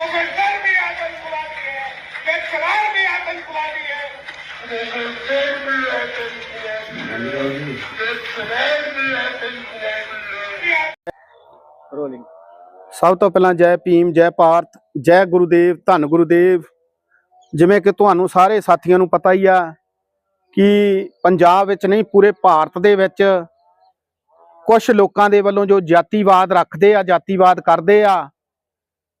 मुगलसर भी आतंकवादी है बेचरार भी आतंकवादी है मुगलसर भी आतंकवादी है बेचरार भी आतंकवादी है ਰੋਲਿੰਗ ਸਭ ਤੋਂ ਪਹਿਲਾਂ ਜੈ ਭੀਮ ਜੈ ਭਾਰਤ ਜੈ ਗੁਰੂਦੇਵ ਧੰਨ ਗੁਰੂਦੇਵ ਜਿਵੇਂ ਕਿ ਤੁਹਾਨੂੰ ਸਾਰੇ ਸਾਥੀਆਂ ਨੂੰ ਪਤਾ ਹੀ ਆ ਕਿ ਪੰਜਾਬ ਵਿੱਚ ਨਹੀਂ ਪੂਰੇ ਭਾਰਤ ਦੇ ਵਿੱਚ ਕੁਝ ਲੋਕਾਂ ਦੇ ਵੱਲੋਂ ਜੋ ਜਾਤੀਵਾਦ ਰੱਖਦੇ ਆ ਜਾਤੀਵਾਦ ਕਰਦੇ ਆ ਬ-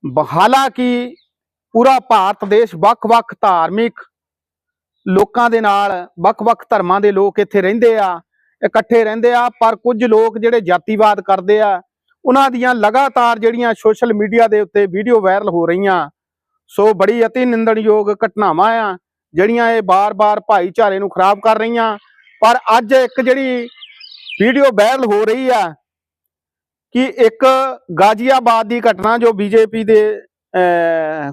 ਹਾਲਾਂਕਿ ਪੂਰਾ ਭਾਰਤ ਦੇਸ਼ ਵੱਖ-ਵੱਖ ਧਾਰਮਿਕ ਲੋਕਾਂ ਦੇ ਨਾਲ, ਵੱਖ-ਵੱਖ ਧਰਮਾਂ ਦੇ ਲੋਕ ਇੱਥੇ ਰਹਿੰਦੇ ਆ, ਇਕੱਠੇ ਰਹਿੰਦੇ ਆ, ਪਰ ਕੁਝ ਲੋਕ ਜਿਹੜੇ ਜਾਤੀਵਾਦ ਕਰਦੇ ਆ, ਉਹਨਾਂ ਦੀਆਂ ਲਗਾਤਾਰ ਜਿਹੜੀਆਂ ਸੋਸ਼ਲ ਮੀਡੀਆ ਦੇ ਉੱਤੇ ਵੀਡੀਓ ਵਾਇਰਲ ਹੋ ਰਹੀਆਂ, ਸੋ ਬੜੀ ਅਤੀ ਨਿੰਦਣਯੋਗ ਘਟਨਾਵਾਂ ਆ, ਜਿਹੜੀਆਂ ਇਹ ਬਾਰ-ਬਾਰ ਭਾਈਚਾਰੇ ਨੂੰ ਖਰਾਬ ਕਰ ਰਹੀਆਂ। ਪਰ ਅੱਜ ਇੱਕ ਜਿਹੜੀ ਵੀਡੀਓ ਵਾਇਰਲ ਹੋ ਰਹੀ ਆ ਕਿ ਇੱਕ ਗਾਜ਼ੀਆਬਾਦ ਦੀ ਘਟਨਾ ਜੋ ਬੀਜੇਪੀ ਦੇ ਅਹ,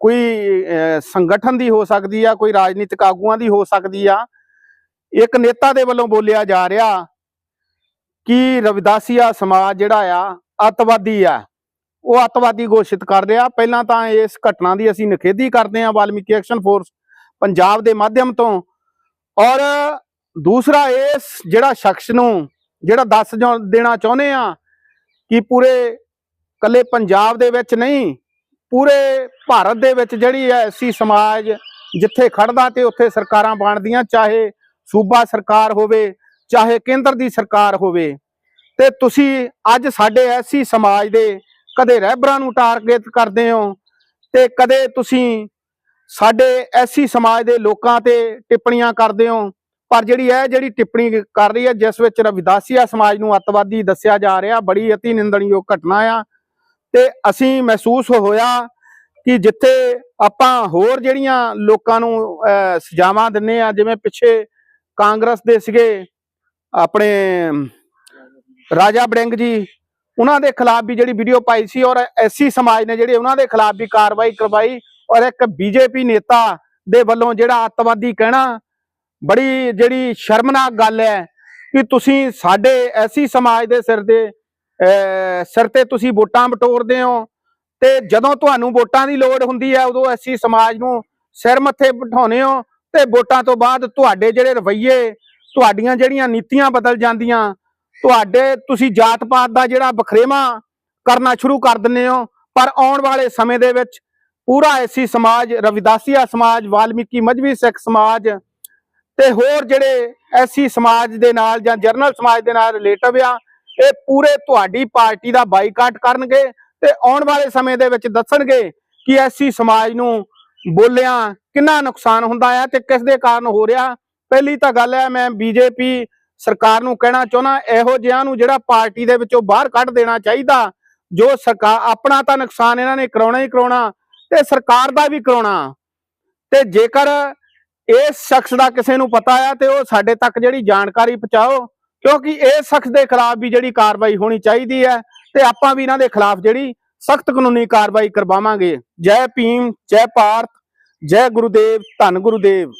ਕੋਈ ਸੰਗਠਨ ਦੀ ਹੋ ਸਕਦੀ ਆ ਕੋਈ ਰਾਜਨੀਤਿਕ ਆਗੂਆਂ ਦੀ ਹੋ ਸਕਦੀ ਆ ਇੱਕ ਨੇਤਾ ਦੇ ਵੱਲੋਂ ਬੋਲਿਆ ਜਾ ਰਿਹਾ ਕਿ ਰਵਿਦਾਸੀਆ ਸਮਾਜ ਜਿਹੜਾ ਆ ਅੱਤਵਾਦੀ ਆ। ਉਹ ਅੱਤਵਾਦੀ ਘੋਸ਼ਿਤ ਕਰ ਰਿਹਾ। ਪਹਿਲਾਂ ਤਾਂ ਇਸ ਘਟਨਾ ਦੀ ਅਸੀਂ ਨਿਖੇਧੀ ਕਰਦੇ ਹਾਂ ਵਾਲਮੀਕੀ ਐਕਸ਼ਨ ਫੋਰਸ ਪੰਜਾਬ ਦੇ ਮਾਧਿਅਮ ਤੋਂ। ਔਰ ਦੂਸਰਾ ਇਸ ਜਿਹੜਾ ਸ਼ਖਸ ਨੂੰ ਜਿਹੜਾ ਦੱਸ ਜਾ- ਦੇਣਾ ਚਾਹੁੰਦੇ ਆ ਕਿ ਪੂਰੇ ਕੱਲੇ ਪੰਜਾਬ ਦੇ ਵਿੱਚ ਨਹੀਂ, ਪੂਰੇ ਭਾਰਤ ਦੇ ਵਿੱਚ ਜਿਹੜੀ ਹੈ ਐਸੀ ਸਮਾਜ ਜਿੱਥੇ ਖੜਦਾ ਤੇ ਉੱਥੇ ਸਰਕਾਰਾਂ ਬਣਦੀਆਂ, ਚਾਹੇ ਸੂਬਾ ਸਰਕਾਰ ਹੋਵੇ, ਚਾਹੇ ਕੇਂਦਰ ਦੀ ਸਰਕਾਰ ਹੋਵੇ। ਤੇ ਤੁਸੀਂ ਅੱਜ ਸਾਡੇ ਐਸੀ ਸਮਾਜ ਦੇ ਕਦੇ ਰਹਿਬਰਾਂ ਨੂੰ ਟਾਰਗੇਟ ਕਰਦੇ ਹੋ ਤੇ ਕਦੇ ਤੁਸੀਂ ਸਾਡੇ ਐਸੀ ਸਮਾਜ ਦੇ ਲੋਕਾਂ ਤੇ ਟਿੱਪਣੀਆਂ ਕਰਦੇ ਹੋ ਪਰ ਜਿਹੜੀ ਇਹ ਜਿਹੜੀ ਟਿੱਪਣੀ ਕਰ ਰਹੀ ਹੈ, ਜਿਸ ਵਿੱਚ ਰਵਿਦਾਸੀਆ ਸਮਾਜ ਨੂੰ ਅੱਤਵਾਦੀ ਦੱਸਿਆ ਜਾ ਰਿਹਾ, ਬੜੀ ਅਤੀ ਨਿੰਦਣਯੋਗ ਘਟਨਾ ਆ। ਤੇ ਅਸੀਂ ਮਹਿਸੂਸ ਹੋਇਆ ਕਿ ਜਿੱਥੇ ਆਪਾਂ ਹੋਰ ਜਿਹੜੀਆਂ ਲੋਕਾਂ ਨੂੰ ਸਜ਼ਾਵਾਂ ਦਿੰਨੇ ਆ, ਜਿਵੇਂ ਪਿੱਛੇ ਕਾਂਗਰਸ ਦੇ ਸੀਗੇ, ਆਪਣੇ ਰਾਜਾ ਬੜਿੰਗ ਜੀ, ਉਹਨਾਂ ਦੇ ਖਿਲਾਫ ਵੀ ਜਿਹੜੀ ਵੀਡੀਓ ਪਾਈ ਸੀ ਔਰ ਐਸੀ ਸਮਾਜ ਨੇ ਜਿਹੜੇ ਉਹਨਾਂ ਦੇ ਖਿਲਾਫ ਵੀ ਕਾਰਵਾਈ ਕਰਵਾਈ ਔਰ ਇੱਕ ਬੀਜੇਪੀ ਨੇਤਾ ਦੇ ਵੱਲੋਂ ਜਿਹੜਾ ਅੱਤਵਾਦੀ ਕਹਿਣਾ ਬੜੀ ਜਿਹੜੀ ਸ਼ਰਮਨਾਕ ਗੱਲ ਹੈ ਕਿ ਤੁਸੀਂ ਸਾਡੇ ਐਸੀ ਸਮਾਜ ਦੇ ਸਿਰ ਦੇ ਅਹ, ਸਿਰ ਤੇ ਤੁਸੀਂ ਵੋਟਾਂ ਬਟੋਰਦੇ ਹੋ ਤੇ ਜਦੋਂ ਤੁਹਾਨੂੰ ਵੋਟਾਂ ਦੀ ਲੋੜ ਹੁੰਦੀ ਹੈ ਉਦੋਂ ਐਸੀ ਸਮਾਜ ਨੂੰ ਸਿਰ ਮੱਥੇ ਬਿਠਾਉਂਦੇ ਹੋ ਤੇ ਵੋਟਾਂ ਤੋਂ ਬਾਅਦ ਤੁਹਾਡੇ ਜਿਹੜੇ ਰਵੱਈਏ ਤੁਹਾਡੀਆਂ ਜਿਹੜੀਆਂ ਨੀਤੀਆਂ ਬਦਲ ਜਾਂਦੀਆਂ ਤੁਹਾਡੇ ਤੁਸੀਂ ਜਾਤ ਪਾਤ ਦਾ ਜਿਹੜਾ ਬਖਰੇਵਾ ਕਰਨਾ ਸ਼ੁਰੂ ਕਰ ਦਿੰਦੇ ਹੋ ਪਰ ਆਉਣ ਵਾਲੇ ਸਮੇਂ ਦੇ ਵਿੱਚ ਪੂਰਾ ਐਸੀ ਸਮਾਜ ਰਵਿਦਾਸੀਆ ਸਮਾਜ ਵਾਲਮੀਕੀ ਮਜਬੀ ਸਿੱਖ ਸਮਾਜ ਤੇ ਹੋਰ ਜਿਹੜੇ ਐਸੀ ਸਮਾਜ ਦੇ ਨਾਲ ਜਾਂ ਜਰਨਲ ਸਮਾਜ ਦੇ ਨਾਲ ਰਿਲੇਟਿਵ ਆ, ਇਹ ਪੂਰੇ ਤੁਹਾਡੀ ਪਾਰਟੀ ਦਾ ਬਾਈਕਾਟ ਕਰਨਗੇ ਤੇ ਆਉਣ ਵਾਲੇ ਸਮੇਂ ਦੇ ਵਿੱਚ ਦੱਸਣਗੇ ਕਿ ਐਸੀ ਸਮਾਜ ਨੂੰ ਬੋਲਿਆਂ ਕਿੰਨਾ ਨੁਕਸਾਨ ਹੁੰਦਾ ਹੈ ਤੇ ਕਿਸ ਦੇ ਕਾਰਨ ਹੋ ਰਿਹਾ। ਪਹਿਲੀ ਤਾਂ ਗੱਲ ਹੈ, ਮੈਂ ਬੀਜੇਪੀ ਸਰਕਾਰ ਨੂੰ ਕਹਿਣਾ ਚਾਹੁੰਦਾ, ਇਹੋ ਜਿਹਿਆਂ ਨੂੰ ਜਿਹੜਾ ਪਾਰਟੀ ਦੇ ਵਿੱਚੋਂ ਬਾਹਰ ਕੱਢ ਦੇਣਾ ਚਾਹੀਦਾ, ਜੋ ਸਰਕਾਰ ਆਪਣਾ ਤਾਂ ਨੁਕਸਾਨ ਇਹਨਾਂ ਨੇ ਕਰਾਉਣਾ ਹੀ ਕਰਾਉਣਾ ਤੇ ਸਰਕਾਰ ਦਾ ਵੀ ਕਰਾਉਣਾ। ਤੇ ਜੇਕਰ ਇਸ ਸ਼ਖਸ ਦਾ ਕਿਸੇ ਨੂੰ ਪਤਾ ਆ ਤੇ ਉਹ ਸਾਡੇ ਤੱਕ ਜਿਹੜੀ ਜਾਣਕਾਰੀ ਪਹੁੰਚਾਓ, ਕਿਉਂਕਿ ਇਸ ਸ਼ਖਸ ਦੇ ਖਿਲਾਫ ਵੀ ਜਿਹੜੀ ਕਾਰਵਾਈ ਹੋਣੀ ਚਾਹੀਦੀ ਹੈ ਤੇ ਆਪਾਂ ਵੀ ਇਹਨਾਂ ਦੇ ਖਿਲਾਫ ਜਿਹੜੀ ਸਖਤ ਕਾਨੂੰਨੀ ਕਾਰਵਾਈ ਕਰਵਾਵਾਂਗੇ। ਜੈ ਭੀਮ, ਜੈ ਭਾਰਤ, ਜੈ ਗੁਰੂਦੇਵ, ਧੰਨ ਗੁਰੂਦੇਵ।